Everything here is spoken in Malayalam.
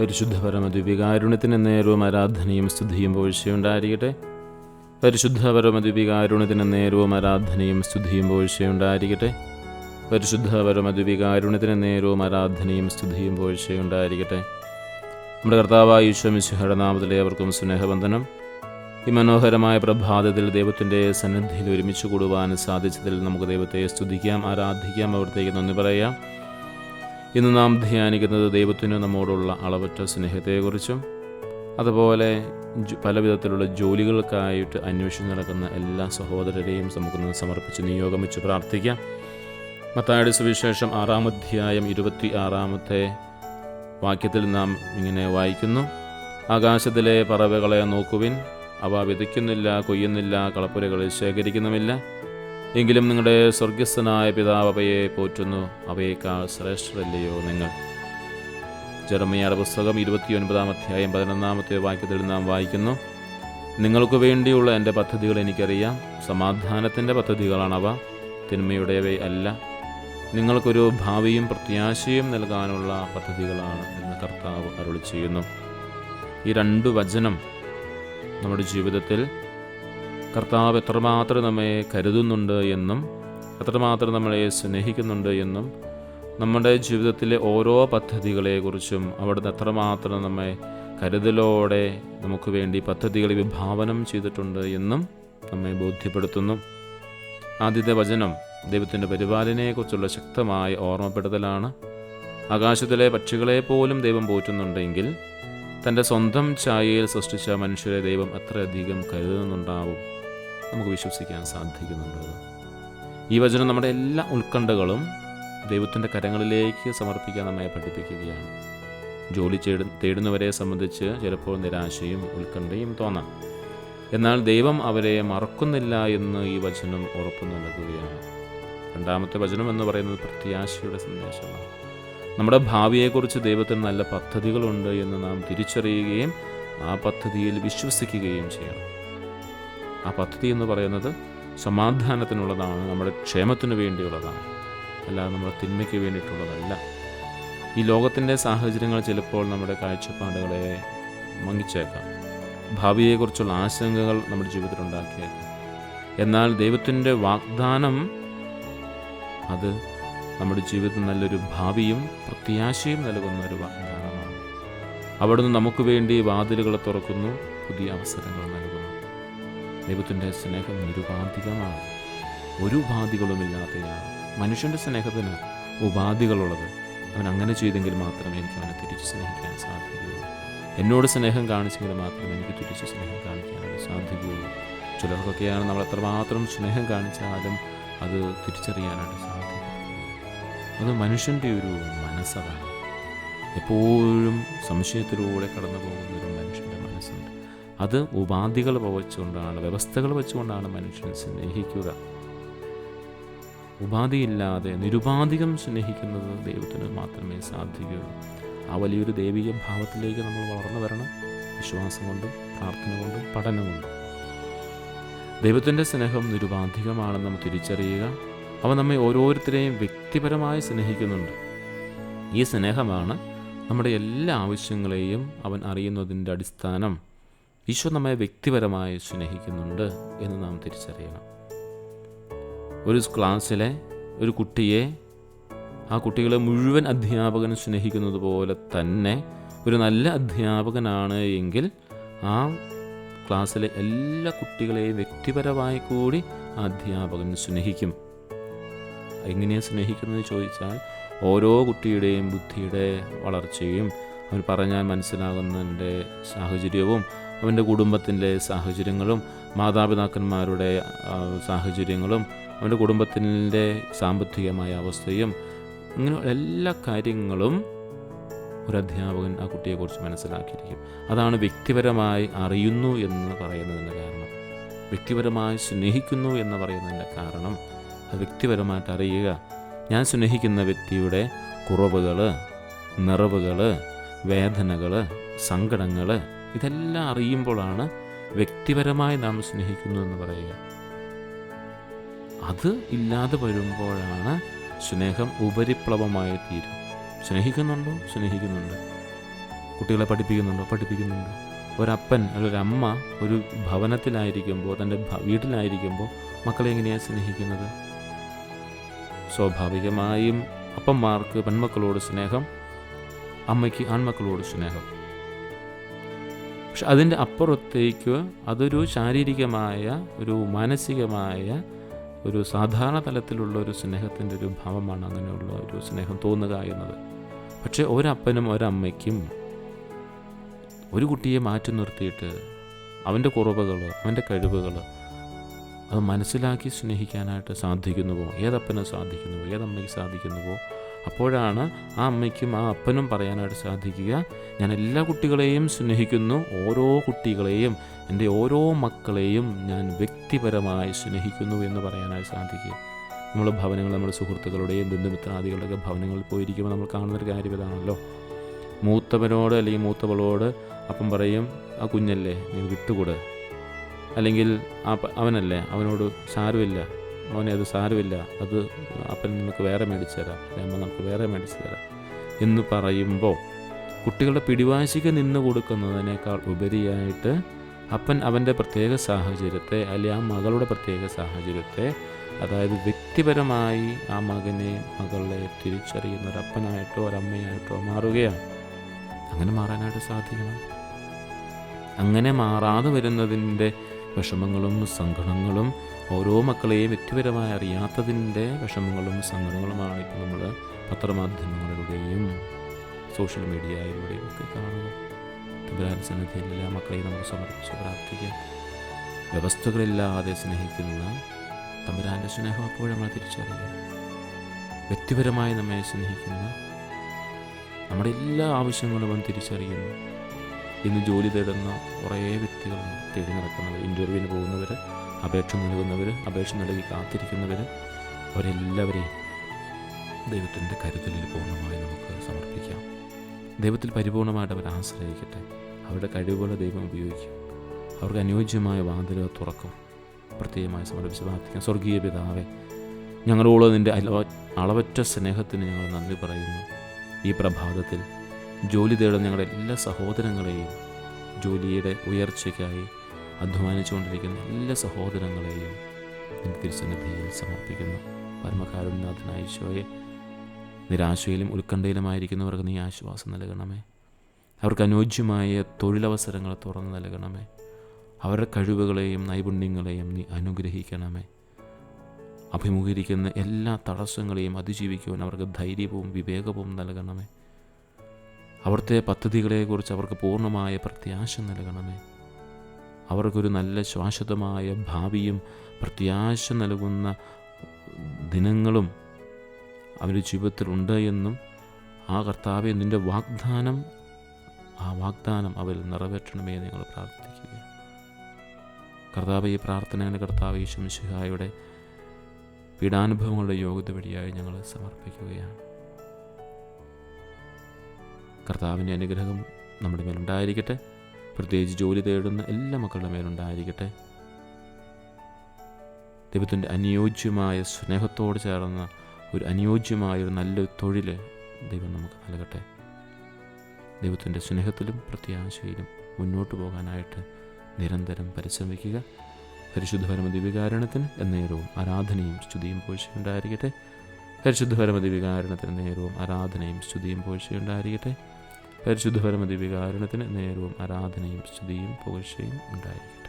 പരിശുദ്ധ പരമദ്വീപികാരുണ്യത്തിന് നേരവും ആരാധനയും സ്തുതിയും പോഴ്ചയുണ്ടായിരിക്കട്ടെ. പരിശുദ്ധ പരമദ്വീപികാരുണ്യത്തിന് നേരവും ആരാധനയും സ്തുതിയും പോഴ്ചയുണ്ടായിരിക്കട്ടെ. പരിശുദ്ധ പരമദ്വീപികാരുണ്യത്തിന് നേരവും ആരാധനയും സ്തുതിയും പോഴ്ചയുണ്ടായിരിക്കട്ടെ. നമ്മുടെ കർത്താവായ ഈശ്വമിശിഹയുടെ നാമത്തിലെ അവർക്കും സ്നേഹബന്ധനം ഈ മനോഹരമായ പ്രഭാതത്തിൽ ദൈവത്തിന്റെ സന്നിധിയിൽ ഒരുമിച്ച് കൂടുവാൻ സാധിച്ചതിൽ നമുക്ക് ദൈവത്തെ സ്തുതിക്കാം ആരാധിക്കാം അവിടത്തേക്ക് നന്ദി പറയാം. ഇന്ന് നാം ധ്യാനിക്കുന്നത് ദൈവത്തിന് നമ്മോടുള്ള അളവറ്റ സ്നേഹത്തെക്കുറിച്ചും അതുപോലെ പലവിധത്തിലുള്ള പല വിധത്തിലുള്ള ജോലികൾക്കായിട്ട് അന്വേഷിച്ച് നടക്കുന്ന എല്ലാ സഹോദരരെയും നമുക്ക് സമർപ്പിച്ച് നിയോഗം വെച്ച് പ്രാർത്ഥിക്കാം. മത്തായുടെ സുവിശേഷം ആറാം അധ്യായം ഇരുപത്തി ആറാമത്തെ വാക്യത്തിൽ നാം ഇങ്ങനെ വായിക്കുന്നു. ആകാശത്തിലെ പറവകളെ നോക്കുവിൻ അവ വിതയ്ക്കുന്നില്ല കൊയ്യുന്നില്ല കളപ്പുരകളിൽ ശേഖരിക്കുന്നുമില്ല. എങ്കിലും നിങ്ങളുടെ സ്വർഗസ്ഥനായ പിതാവ് അവയെ പോറ്റുന്നു. അവയേക്കാൾ ശ്രേഷ്ഠരല്ലയോ നിങ്ങൾ? ജെറമിയായുടെ പുസ്തകം ഇരുപത്തിയൊൻപതാം അധ്യായം പതിനൊന്നാമത്തെ വാക്യത്തിൽ നാം വായിക്കുന്നു നിങ്ങൾക്ക് വേണ്ടിയുള്ള എന്റെ പദ്ധതികൾ എനിക്കറിയാം. സമാധാനത്തിന്റെ പദ്ധതികളാണവ തിന്മയുടേവ അല്ല. നിങ്ങൾക്കൊരു ഭാവിയും പ്രത്യാശയും നൽകാനുള്ള പദ്ധതികളാണ് എന്ന് കർത്താവ് അരുളി ചെയ്യുന്നു ഈ രണ്ട് വചനം നമ്മുടെ ജീവിതത്തിൽ കർത്താവ് എത്രമാത്രം നമ്മെ കരുതുന്നുണ്ട് എന്നും എത്രമാത്രം നമ്മളെ സ്നേഹിക്കുന്നുണ്ട് എന്നും നമ്മുടെ ജീവിതത്തിലെ ഓരോ പദ്ധതികളെക്കുറിച്ചും അവിടുന്ന് എത്രമാത്രം നമ്മെ കരുതലോടെ നമുക്ക് വേണ്ടി പദ്ധതികൾ വിഭാവനം ചെയ്തിട്ടുണ്ട് എന്നും നമ്മെ ബോധ്യപ്പെടുത്തുന്നു. ആദ്യത്തെ വചനം ദൈവത്തിന്റെ പരിപാലനയെക്കുറിച്ചുള്ള ശക്തമായ ഓർമ്മപ്പെടുത്തലാണ്. ആകാശത്തിലെ പക്ഷികളെ പോലും ദൈവം പോറ്റുന്നുണ്ടെങ്കിൽ തന്റെ സ്വന്തം ഛായയിൽ സൃഷ്ടിച്ച മനുഷ്യരെ ദൈവം അത്രയധികം കരുതുന്നുണ്ടാവും. നമുക്ക് വിശ്വസിക്കാൻ സാധിക്കുന്നുണ്ട്. ഈ വചനം നമ്മുടെ എല്ലാ ഉത്കണ്ഠകളും ദൈവത്തിന്റെ കരങ്ങളിലേക്ക് സമർപ്പിക്കാൻ നമ്മെ പഠിപ്പിക്കുകയാണ്. ജോലി തേടുന്നവരെ സംബന്ധിച്ച് ചിലപ്പോൾ നിരാശയും ഉത്കണ്ഠയും തോന്നാം. എന്നാൽ ദൈവം അവരെ മറക്കുന്നില്ല എന്ന് ഈ വചനം ഉറപ്പു നൽകുകയാണ്. രണ്ടാമത്തെ വചനം എന്ന് പറയുന്നത് പ്രത്യാശയുടെ സന്ദേശമാണ്. നമ്മുടെ ഭാവിയെക്കുറിച്ച് ദൈവത്തിന് നല്ല പദ്ധതികളുണ്ട് എന്ന് നാം തിരിച്ചറിയുകയും ആ പദ്ധതിയിൽ വിശ്വസിക്കുകയും ചെയ്യണം. ആ പദ്ധതി എന്ന് പറയുന്നത് സമാധാനത്തിനുള്ളതാണ് നമ്മുടെ ക്ഷേമത്തിനു വേണ്ടിയുള്ളതാണ്. അല്ലാതെ നമ്മുടെ തിന്മയ്ക്ക് വേണ്ടിയിട്ടുള്ളതല്ല. ഈ ലോകത്തിന്റെ സാഹചര്യങ്ങൾ ചിലപ്പോൾ നമ്മുടെ കാഴ്ചപ്പാടുകളെ മങ്ങിച്ചേക്കാം. ഭാവിയെക്കുറിച്ചുള്ള ആശങ്കകൾ നമ്മുടെ ജീവിതത്തിൽ ഉണ്ടാക്കിയേക്കാം. എന്നാൽ ദൈവത്തിന്റെ വാഗ്ദാനം അത് നമ്മുടെ ജീവിതത്തിൽ നല്ലൊരു ഭാവിയും പ്രത്യാശയും നൽകുന്ന ഒരു വാഗ്ദാനമാണ്. അവിടുന്ന് നമുക്ക് വേണ്ടി വാതിലുകൾ തുറക്കുന്നു പുതിയ അവസരങ്ങൾ നൽകുന്നു. ദൈവത്തിന്റെ സ്നേഹം നിരുപാധികമാണ്. ഒരു ഉപാധികളുമില്ലാത്തയാണ് മനുഷ്യന്റെ സ്നേഹത്തിന് ഉപാധികളുള്ളത്. അവൻ അങ്ങനെ ചെയ്തെങ്കിൽ മാത്രമേ എനിക്ക് അവനെ തിരിച്ച് സ്നേഹിക്കാൻ സാധിക്കുകയുള്ളൂ എന്നോട് സ്നേഹം കാണിച്ചെങ്കിൽ മാത്രമേ എനിക്ക് തിരിച്ച് സ്നേഹം കാണിക്കാൻ സാധിക്കുകയുള്ളൂ ചിലർക്കൊക്കെയാണ് നമ്മൾ എത്രമാത്രം സ്നേഹം കാണിച്ചാലും അത് തിരിച്ചറിയാനായിട്ട് സാധിക്കും അത് മനുഷ്യന്റെ ഒരു മനസ്സതാണ്. എപ്പോഴും സംശയത്തിലൂടെ കടന്നു പോകുന്ന ഒരു മനുഷ്യന്റെ മനസ്സുണ്ട്. അത് ഉപാധികൾ വെച്ചുകൊണ്ടാണ് വ്യവസ്ഥകൾ വെച്ചുകൊണ്ടാണ് മനുഷ്യനെ സ്നേഹിക്കുക. ഉപാധിയില്ലാതെ നിരുപാധികം സ്നേഹിക്കുന്നത് ദൈവത്തിന് മാത്രമേ സാധിക്കുകയുള്ളൂ. ആ വലിയൊരു ദൈവിക ഭാവത്തിലേക്ക് നമ്മൾ വളർന്നു വരണം. വിശ്വാസം കൊണ്ടും പ്രാർത്ഥന കൊണ്ടും പഠനം കൊണ്ടും. ദൈവത്തിന്റെ സ്നേഹം നിരുപാധികമാണെന്ന് നമ്മൾ തിരിച്ചറിയുക. അവ നമ്മെ ഓരോരുത്തരെയും വ്യക്തിപരമായി സ്നേഹിക്കുന്നുണ്ട്. ഈ സ്നേഹമാണ് നമ്മുടെ എല്ലാ ആവശ്യങ്ങളെയും അവൻ അറിയുന്നതിന്റെ അടിസ്ഥാനം. ഈശോ നമ്മെ വ്യക്തിപരമായി സ്നേഹിക്കുന്നുണ്ട് എന്ന് നാം തിരിച്ചറിയണം. ഒരു ക്ലാസ്സിലെ ഒരു കുട്ടിയെ ആ കുട്ടികളെ മുഴുവൻ അധ്യാപകൻ സ്നേഹിക്കുന്നത് പോലെ തന്നെ ഒരു നല്ല അധ്യാപകനാണ് എങ്കിൽ ആ ക്ലാസ്സിലെ എല്ലാ കുട്ടികളെയും വ്യക്തിപരമായി കൂടി ആ അധ്യാപകൻ സ്നേഹിക്കും. എങ്ങനെയാണ് സ്നേഹിക്കുന്നത് ചോദിച്ചാൽ ഓരോ കുട്ടിയുടെയും ബുദ്ധിയുടെ വളർച്ചയും അവൻ പറഞ്ഞാൽ മനസ്സിലാകുന്നതിന്റെ സാഹചര്യവും അവന്റെ കുടുംബത്തിന്റെ സാഹചര്യങ്ങളും മാതാപിതാക്കന്മാരുടെ സാഹചര്യങ്ങളും അവന്റെ കുടുംബത്തിന്റെ സാമ്പത്തികമായ അവസ്ഥയും ഇങ്ങനെ എല്ലാ കാര്യങ്ങളും ഒരു അധ്യാപകൻ ആ കുട്ടിയെക്കുറിച്ച് മനസ്സിലാക്കിയിരിക്കും. അതാണ് വ്യക്തിപരമായി അറിയുന്നു എന്ന് പറയുന്നതിന്റെ കാരണം. വ്യക്തിപരമായി സ്നേഹിക്കുന്നു എന്ന് പറയുന്നതിന്റെ കാരണം. അത് വ്യക്തിപരമായിട്ട് അറിയുക. ഞാൻ സ്നേഹിക്കുന്ന വ്യക്തിയുടെ കുറവുകൾ നിറവുകൾ വേദനകൾ സങ്കടങ്ങൾ ഇതെല്ലാം അറിയുമ്പോഴാണ് വ്യക്തിപരമായി നാം സ്നേഹിക്കുന്നു എന്ന് പറയുക. അത് ഇല്ലാതെ വരുമ്പോഴാണ് സ്നേഹം ഉപരിപ്ലവമായി തീരും. സ്നേഹിക്കുന്നുണ്ടോ? സ്നേഹിക്കുന്നുണ്ട്. കുട്ടികളെ പഠിപ്പിക്കുന്നുണ്ടോ? പഠിപ്പിക്കുന്നുണ്ടോ. ഒരപ്പൻ അല്ലെങ്കിൽ ഒരമ്മ ഒരു ഭവനത്തിലായിരിക്കുമ്പോൾ തന്റെ വീട്ടിലായിരിക്കുമ്പോൾ മക്കളെ എങ്ങനെയാണ് സ്നേഹിക്കുന്നത്? സ്വാഭാവികമായും അപ്പന്മാർക്ക് പെൺമക്കളോട് സ്നേഹം അമ്മയ്ക്ക് ആൺമക്കളോട് സ്നേഹം. പക്ഷെ അതിന്റെ അപ്പുറത്തേക്ക് അതൊരു ശാരീരികമായ ഒരു മാനസികമായ ഒരു സാധാരണ തലത്തിലുള്ള ഒരു സ്നേഹത്തിന്റെ ഒരു ഭാവമാണ് അങ്ങനെയുള്ള ഒരു സ്നേഹം തോന്നുക എന്നത്. പക്ഷേ ഒരപ്പനും ഒരമ്മയ്ക്കും ഒരു കുട്ടിയെ മാറ്റി നിർത്തിയിട്ട് അവന്റെ കുറവുകൾ അവന്റെ കഴിവുകൾ അത് മനസ്സിലാക്കി സ്നേഹിക്കാനായിട്ട് സാധിക്കുന്നുവോ? ഏതപ്പന് സാധിക്കുന്നുവോ? ഏതമ്മയ്ക്ക് സാധിക്കുന്നുവോ? അപ്പോഴാണ് ആ അമ്മയ്ക്കും ആ അപ്പനും പറയാനായിട്ട് സാധിക്കുക. ഞാൻ എല്ലാ കുട്ടികളെയും സ്നേഹിക്കുന്നു. ഓരോ കുട്ടികളെയും എന്റെ ഓരോ മക്കളെയും ഞാൻ വ്യക്തിപരമായി സ്നേഹിക്കുന്നു എന്ന് പറയാനായി സാധിക്കുക. നമ്മൾ ഭവനങ്ങൾ നമ്മുടെ സുഹൃത്തുക്കളുടെയും ബന്ധുമിത്രാദികളുടെയൊക്കെ ഭവനങ്ങളിൽ പോയിരിക്കുമ്പോൾ നമ്മൾ കാണുന്നൊരു കാര്യം ഇതാണല്ലോ. മൂത്തവനോട് അല്ലെങ്കിൽ മൂത്തവളോട് അപ്പം പറയും ആ കുഞ്ഞല്ലേ നീ വിട്ടുകൂടെ അല്ലെങ്കിൽ അവനല്ലേ അവനോട് സാരമില്ല. മോനെ അത് സാരമില്ല. അത് അപ്പൻ നിനക്ക് വേറെ മേടിച്ചു തരാം. അമ്മ നമുക്ക് വേറെ മേടിച്ചു തരാം എന്ന് പറയുമ്പോൾ കുട്ടികളുടെ പിടിവാശിക്ക് നിന്ന് കൊടുക്കുന്നതിനേക്കാൾ ഉപരിയായിട്ട് അപ്പൻ അവന്റെ പ്രത്യേക സാഹചര്യത്തെ അല്ലെങ്കിൽ ആ മകളുടെ പ്രത്യേക സാഹചര്യത്തെ അതായത് വ്യക്തിപരമായി ആ മകനെ മകളെ തിരിച്ചറിയുന്ന ഒരപ്പനായിട്ടോ ഒരമ്മയായിട്ടോ മാറുകയാണ്. അങ്ങനെ മാറാനായിട്ട് സാധിക്കണം. അങ്ങനെ മാറാതെ വരുന്നതിന്റെ വിഷമങ്ങളും സങ്കടങ്ങളും ഓരോ മക്കളെയും വ്യക്തിപരമായി അറിയാത്തതിന്റെ വിഷമങ്ങളും സങ്കടങ്ങളുമാണ് ഇപ്പോൾ നമ്മൾ പത്രമാധ്യമങ്ങളിലൂടെയും സോഷ്യൽ മീഡിയയിലൂടെയും ഒക്കെ കാണുന്നത് തമ്പുരാൻ സന്നിധിയിൽ എല്ലാ മക്കളെയും നമുക്ക് സമർപ്പിച്ച് പ്രാർത്ഥിക്കാം. വ്യവസ്ഥകളില്ലാതെ സ്നേഹിക്കുന്ന തമ്പുരാന്റെ സ്നേഹം അപ്പോഴും നമ്മൾ തിരിച്ചറിയാം വ്യക്തിപരമായി നമ്മെ സ്നേഹിക്കുന്ന നമ്മുടെ എല്ലാ ആവശ്യങ്ങളും തിരിച്ചറിയുന്നു. ഇന്ന് ജോലി തേടുന്ന കുറേ വ്യക്തികളുണ്ട്. തേടി നടക്കുന്നവർ ഇന്റർവ്യൂവിന് പോകുന്നവർ അപേക്ഷ നൽകുന്നവർ അപേക്ഷ നൽകി കാത്തിരിക്കുന്നവർ അവരെല്ലാവരെയും ദൈവത്തിന്റെ കരുതലിൽ പൂർണമായി നമുക്ക് സമർപ്പിക്കാം. ദൈവത്തിൽ പരിപൂർണമായിട്ട് അവർ ആശ്രയിക്കട്ടെ. അവരുടെ കഴിവുകളെ ദൈവം ഉപയോഗിക്കും. അവർക്ക് അനുയോജ്യമായ വാതിലുകൾ തുറക്കും. പ്രത്യേകമായി സമർപ്പിച്ച് പ്രാർത്ഥിക്കാം. സ്വർഗീയ പിതാവേ ഞങ്ങളോട് നിന്റെ അളവറ്റ സ്നേഹത്തിന് ഞങ്ങൾ നന്ദി പറയുന്നു. ഈ പ്രഭാതത്തിൽ ജോലി തേടുന്ന ഞങ്ങളുടെ എല്ലാ സഹോദരങ്ങളെയും ജോലിയുടെ ഉയർച്ചയ്ക്കായി അധ്വാനിച്ചുകൊണ്ടിരിക്കുന്ന എല്ലാ സഹോദരങ്ങളെയും നിന്റെ തിരുസന്നിധിയിൽ സമർപ്പിക്കുന്നു. പരമകാരുണ്യനാഥനായ ഈശോയെ നിരാശയിലും ഉത്കണ്ഠയിലുമായിരിക്കുന്നവർക്ക് നീ ആശ്വാസം നൽകണമേ. അവർക്ക് അനുയോജ്യമായ തൊഴിലവസരങ്ങൾ തുറന്നു നൽകണമേ. അവരുടെ കഴിവുകളെയും നൈപുണ്യങ്ങളെയും നീ അനുഗ്രഹിക്കണമേ. അഭിമുഖീകരിക്കുന്ന എല്ലാ തടസ്സങ്ങളെയും അതിജീവിക്കുവാൻ അവർക്ക് ധൈര്യവും വിവേകവും നൽകണമേ. അവിടുത്തെ പദ്ധതികളെക്കുറിച്ച് അവർക്ക് പൂർണമായ പ്രത്യാശ നൽകണമേ. അവർക്കൊരു നല്ല ശാശ്വതമായ ഭാവിയും പ്രത്യാശ നൽകുന്ന ദിനങ്ങളും അവരുടെ ജീവിതത്തിലുണ്ട് എന്നും ആ കർത്താവെ നിന്റെ വാഗ്ദാനം ആ വാഗ്ദാനം അവരിൽ നിറവേറ്റണമേ നിങ്ങൾ പ്രാർത്ഥിക്കുക കർത്താവ് ഈ പ്രാർത്ഥനയാണ് കർത്താവ് ഈശ്വംശിഹായുടെ പീഡാനുഭവങ്ങളുടെ യോഗ്യത വഴിയായി ഞങ്ങൾ സമർപ്പിക്കുകയാണ്. കർത്താവിന്റെ അനുഗ്രഹം നമ്മുടെ മേലുണ്ടായിരിക്കട്ടെ. പ്രത്യേകിച്ച് ജോലി തേടുന്ന എല്ലാ മക്കളുടെ മേലുണ്ടായിരിക്കട്ടെ. ദൈവത്തിന്റെ അനുയോജ്യമായ സ്നേഹത്തോട് ചേർന്ന ഒരു അനുയോജ്യമായ ഒരു നല്ലൊരു തൊഴിൽ ദൈവം നമുക്ക് നൽകട്ടെ. ദൈവത്തിന്റെ സ്നേഹത്തിലും പ്രത്യാശയിലും മുന്നോട്ട് പോകാനായിട്ട് നിരന്തരം പരിശ്രമിക്കുക. പരിശുദ്ധപരമ ദിവ്യകാരണത്തിന് എന്നേരവും ആരാധനയും സ്തുതിയും പോഴ്ചയുണ്ടായിരിക്കട്ടെ പരിശുദ്ധ പരമദിവികാരണത്തിന് നേരവും ആരാധനയും സ്തുതിയും പോഴ്ചയുണ്ടായിരിക്കട്ടെ പരിശുദ്ധ പരമദിവികാരണത്തിന് നേരവും ആരാധനയും സ്തുതിയും പോഴ്ചയും ഉണ്ടായിരിക്കട്ടെ.